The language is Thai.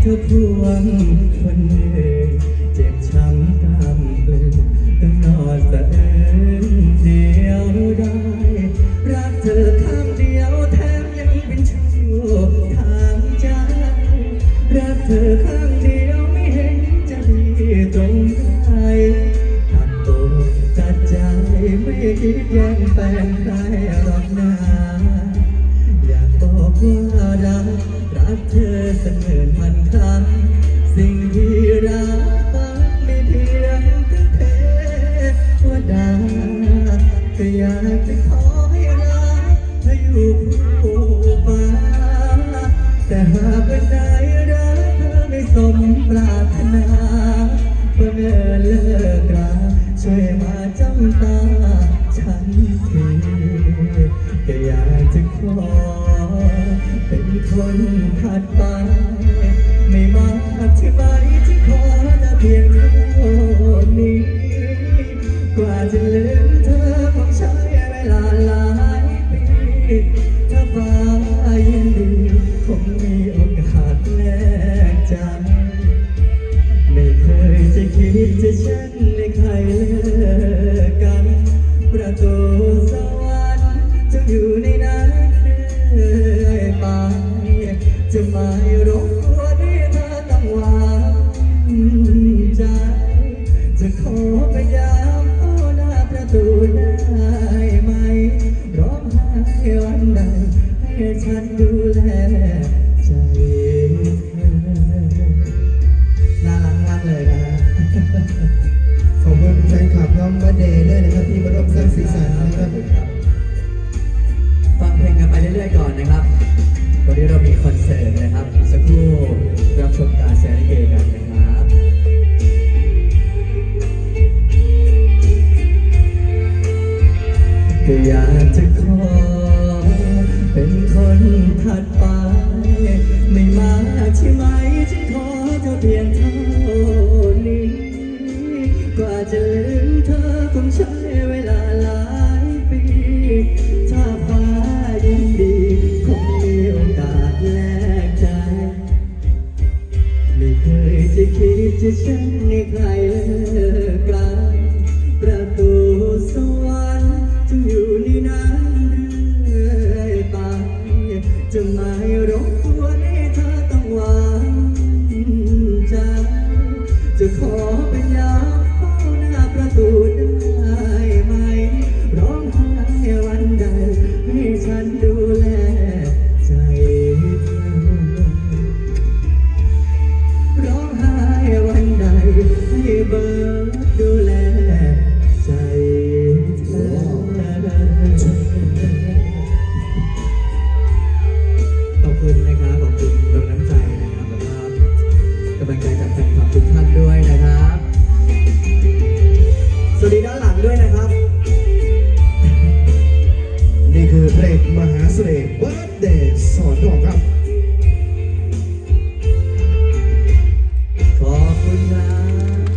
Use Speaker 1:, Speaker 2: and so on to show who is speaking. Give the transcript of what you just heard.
Speaker 1: ำคนหนึ่งเจ็บช้ำกำกลืนต้องนอนสะเอินเดียวได้รักเธอข้างเดียวแถมยังเป็นชู้ทางใจรักเธอข้างเดียวไม่เห็นจะดีตรงไหนตัดตัวตัดใจไม่คิดแย่งแฟนใครหรอกนะอยากบอกว่ารัก รักเธอเสมื่นพันครั้ง สิ่งที่รักไม่เพียงแต่เทวดาก็อยากจะขอให้รักเธออยู่คู่ฟ้าแต่หากวันใดรักเธอไม่สมปรารถนาเมื่อเลิกราช่วยมาจ้องตาฉันที ถัดไปไม่มากที่ไหมที่ขอแต่เพียงเท่านี้ กว่าจะลืมเธอคงใช้เวลาหลายปีถ้าฟ้ายินดีคงมีโอกาสแลกใจไม่เคยจะคิดจะเช่นในใครเลิกกันประตู ได้ไหมร้องไห้วันใดให้ฉันดูแลใจเธอน่ารักมากเลยนะฮะ
Speaker 2: ขอบคุณแฟนคลับน้องมาเดย์ด้วยนะครับที่มาร่วมสร้างสีสันนะครับ
Speaker 1: ฟังเพลงกันไปเรื่อยๆก่อนนะครับ วันนี้เรามีคอนเสิร์ตนะครับอีกสักครู่รับชมการแสดงลิเกกันนะครับากจะขอเป็นคนถัดไป ไม่มาใช่ไหมฉันขอเท่าเพียงเท่านี้ กว่าจะลืมเธอคงใช้เวลาหลายปี ถ้าฟ้ายินดี คงมีโอกาสแลกใจ ไม่เคยจะคิดจะฉันให้ใครเลิกกันประตูสวรรค์ คุณนะครับขอบคุณตรงนั้น